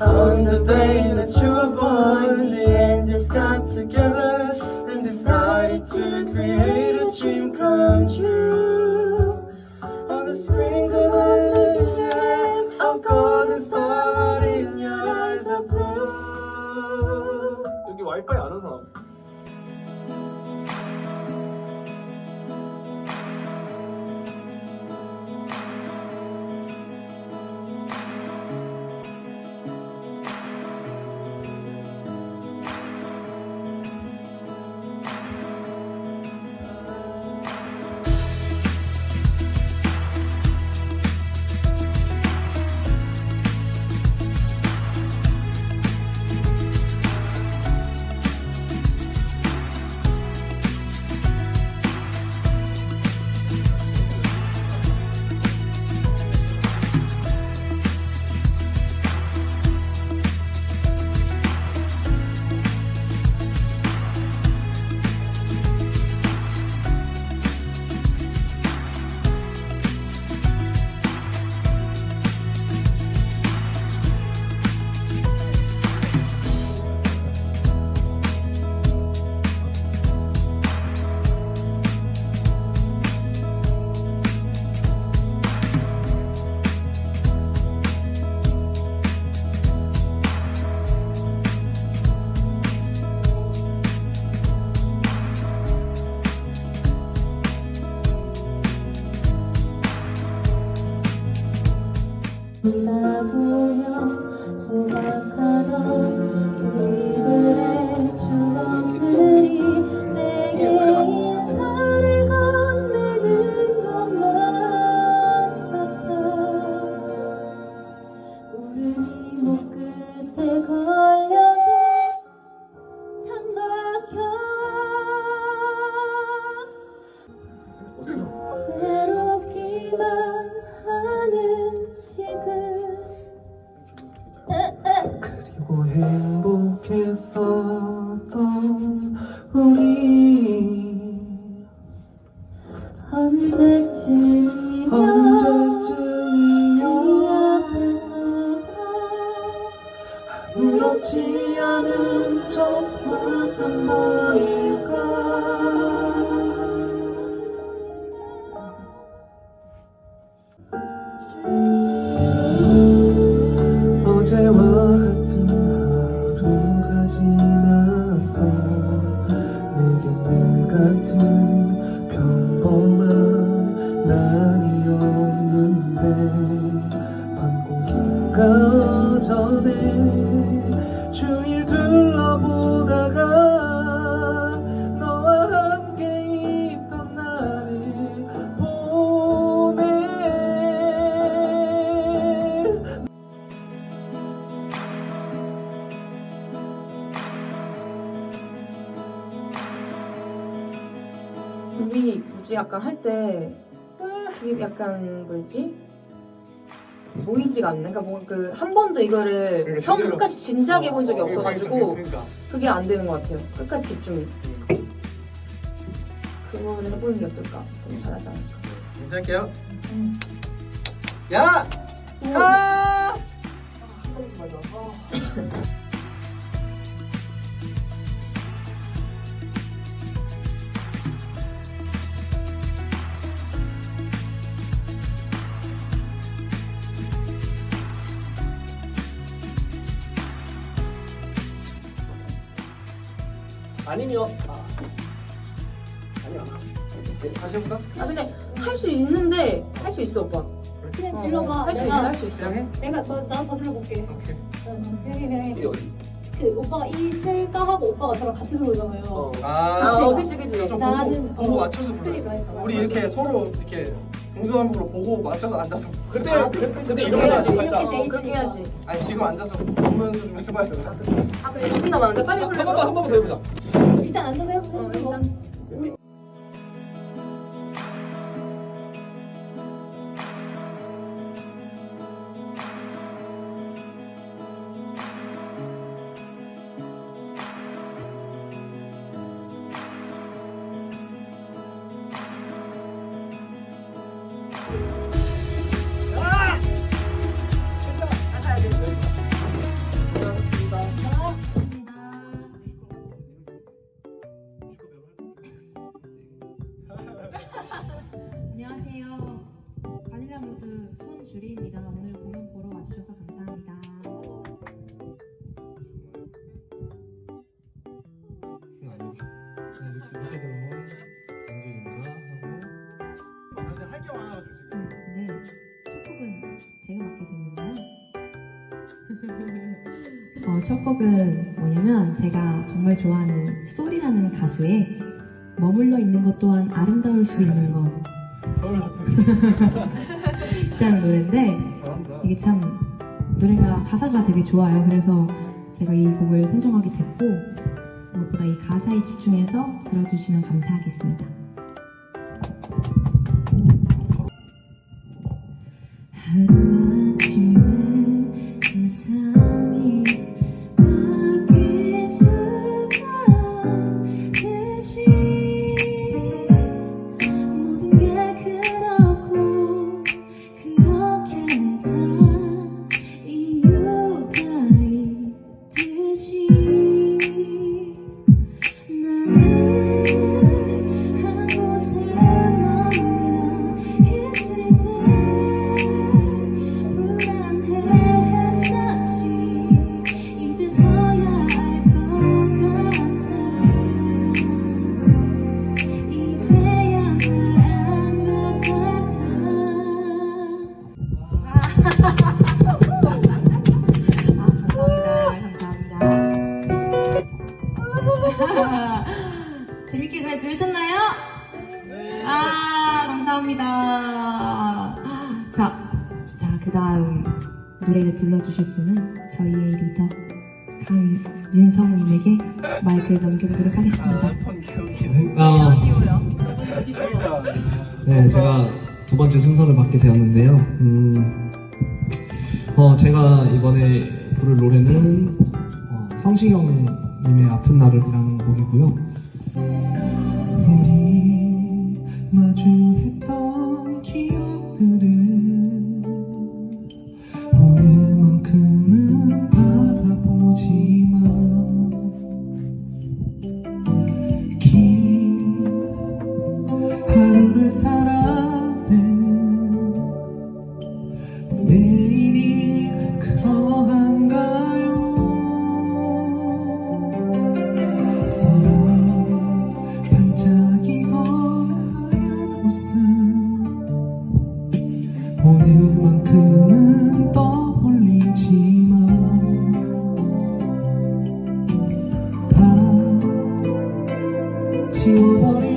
On the day that you were born, the angels got together and decided to create a dream come true. 보며 그렇지 않은 첫 모습 보일까 어제와 같은 하루가 지났어. 내겐 늘 같은 평범한 날이었는데 밤 공기가 전에 주위를 둘러보다가 너와 함께 있던 나를 보내. 우리 뭐지? 약간 할때 그게 약간 뭐지 보이지가 않는 그러니까 뭔가 그한 번도 이거를 그러니까 처음 제대로- 끝까지 진지하게 본 적이 어, 없어가지고 그러니까. 그게 안 되는 것 같아요. 끝까지 집중이. 그거를 해보는 게 어떨까? 좀 잘하지 않을까? 괜찮을게요. 음. 야! 아! 아니면 아. 아니야. 오케이, 다시 해볼까? 아 근데 할 수 있는데 할 수 있어 오빠 그냥 질러봐. 할 수 있어 내가 할수 있어 해? 내가 나더 들어볼게. 오케이 응, 그냥 해, 그냥 해. 이게 어디? 그 오빠가 있을까 하고 오빠가 저랑 같이 들어오잖아요. 어. 아, 아 어, 그치 그치 좀 나는- 어. 맞춰서 그러니까, 그러니까. 우리 이렇게 서로 이렇게 동서남북으로 보고 맞춰서 앉아서 그때 아, 그때 그때. 하지 말자. 이렇게 돼 어, 그렇게. 해야지 아니 지금 앉아서 보면서 좀 해봐야 되나? 아 그래 2분 남았는데 빨리 한 해볼래 번만 한 번만 더 해보자. 일단 앉아서 해보세요. 어, 일단 어, 첫 곡은 뭐냐면 제가 정말 좋아하는 스토리라는 가수의 머물러 있는 것 또한 아름다울 수 있는 것 서울 시라는 노래인데 이게 참 노래가 가사가 되게 좋아요. 그래서 제가 이 곡을 선정하게 됐고 무엇보다 이 가사에 집중해서 들어주시면 감사하겠습니다. 마이크를 넘겨보도록 하겠습니다. 아, 네, 제가 두 번째 순서를 맡게 되었는데요. 음, 어, 제가 이번에 부를 노래는 어, 성시경님의 아픈 나를이라는 곡이고요. 살아내는 내일이 그러한가요? 서로 반짝이던 하얀 웃음 오늘만큼은 떠올리지만 다 지워버릴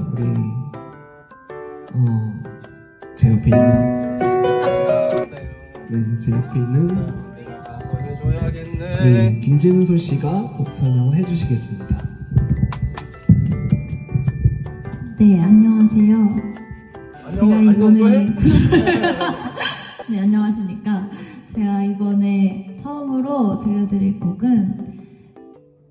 우리 어, 제 옆에 있는 네, 제 옆에 있는 내가 가서 해줘야겠네 네, 김진솔 씨가 곡 설명을 해주시겠습니다. 네, 안녕하세요. 제가 안녕, 이번에 네, 안녕하십니까? 제가 이번에 처음으로 들려드릴 곡은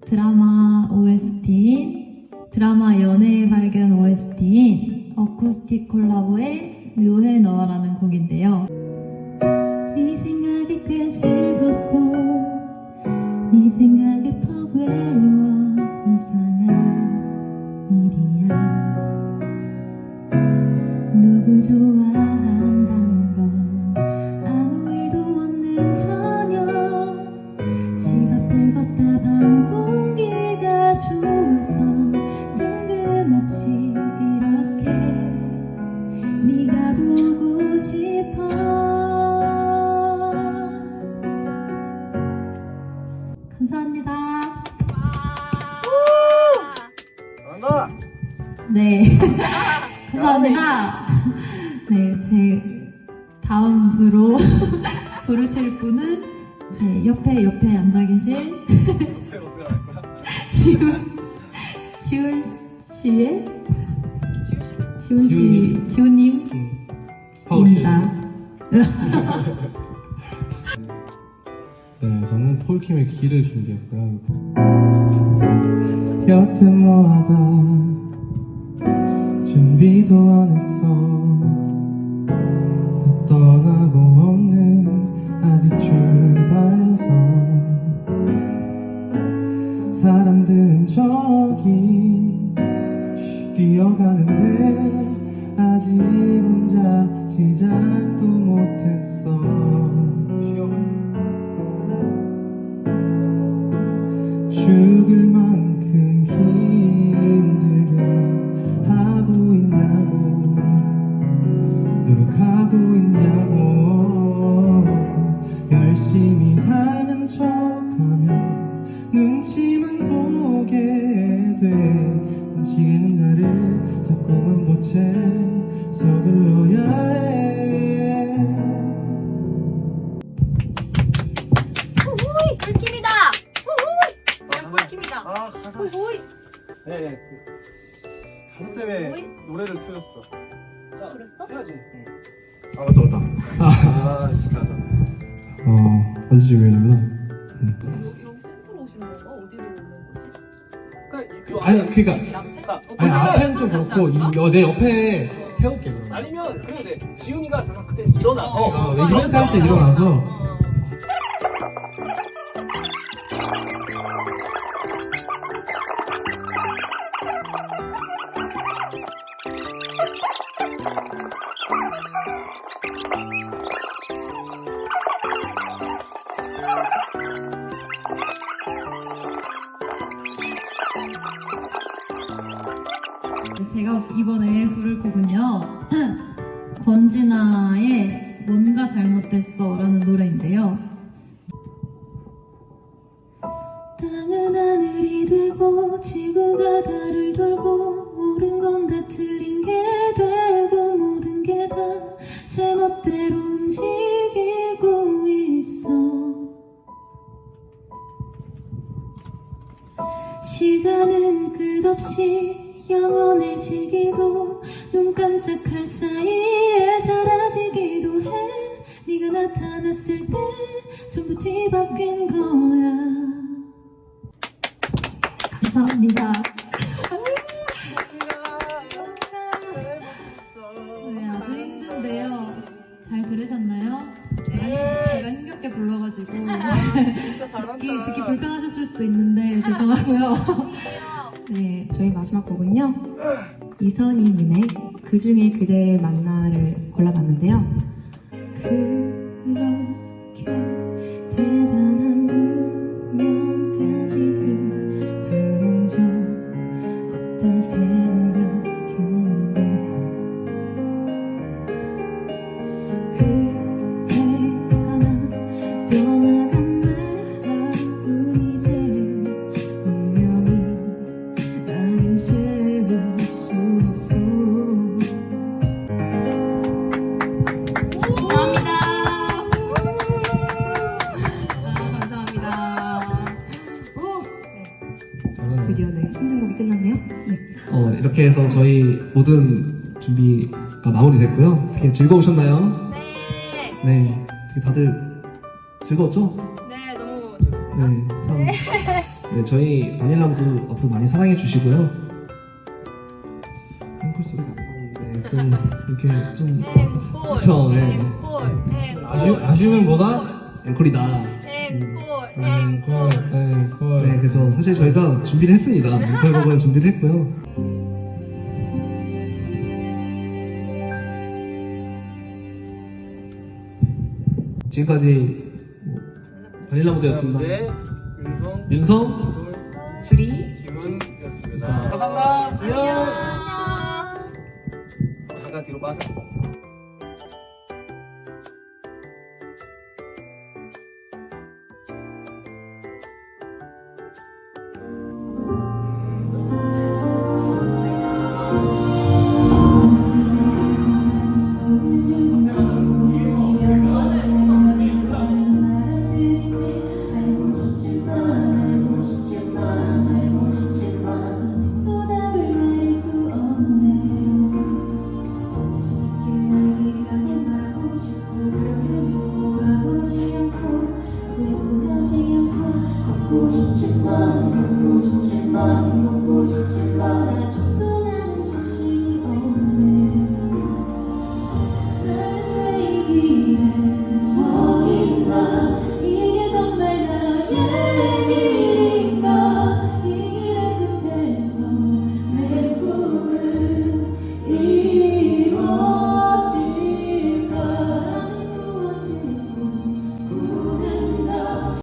드라마 OST인 드라마 연애의 발견 OST인 어쿠스틱 콜라보의 묘해 너라는 곡인데요. 네 생각이 꽤 즐겁고 네 생각에 퍽 외로워 이상한 일이야 누굴 좋아한단 네, 감사합니다. 네, 제 다음으로 부르실 분은 제 옆에 옆에 앉아 계신 지훈 지훈 씨의 지훈 씨 지훈님. 지훈님입니다. 네, 저는 폴킴의 길을 준비했고요. 곁에 뭐하다 준비도 안 했어 오시는 건가? 어디로 오는 거지? 그러니까 이- 그 아니 안에- 그니까 자, 아니 앞에는 좀 그렇고 이, 어, 내 옆에 세울게 그럼 아니면 그래도 돼. 지훈이가 잠깐 그때 일어나서 어, 내 이벤트 할때 일어나서 뭔가 잘못됐어 라는 노래인데요. 땅은 하늘이 되고 지구가 달을 돌고 옳은 건 다 틀린 게 되고 모든 게 다 제멋대로 움직이고 있어 시간은 끝없이 영원해지기도 눈 깜짝할 사이에 사라지기도 해. 네가 나타났을 때 전부 뒤바뀐 거야. 감사합니다. 네 아주 힘든데요. 잘 들으셨나요? 제가, 제가 힘겹게 불러가지고 듣기, 듣기 불편하셨을 수도 있는데 죄송하고요 네, 저희 마지막 곡은요. 이선희님의 그 중에 그대를 만나를 골라봤는데요. 그렇게 드디어 네 힘든 곡이 끝났네요 네. 어, 이렇게 해서 저희 모든 준비가 마무리됐고요 어떻게 즐거우셨나요? 네. 네 어떻게 다들 즐거웠죠? 네, 너무 즐거웠어요. 네, 참. 네, 저희 바닐라무도 앞으로 많이 사랑해 주시고요. 앵콜 소리가 안 나오는데 좀 이렇게 좀 앵콜. 그쵸, 네. 앵콜. 앵콜. 아쉬, 아쉬우면 뭐다? 앵콜이다. 앵콜. 음, 콜, 네, 콜. 네, 그래서 사실 저희가 준비를 했습니다. 앵콜 곡을 준비를 했고요. 지금까지 뭐 바닐라무드였습니다. 네, 윤성, 윤성, 둘, 줄이 지훈이었습니다. 감사합니다. 안녕. 잠깐 뒤로 빠져. 걷고 싶지만 걷고 싶지만 걷고 싶지만 아직도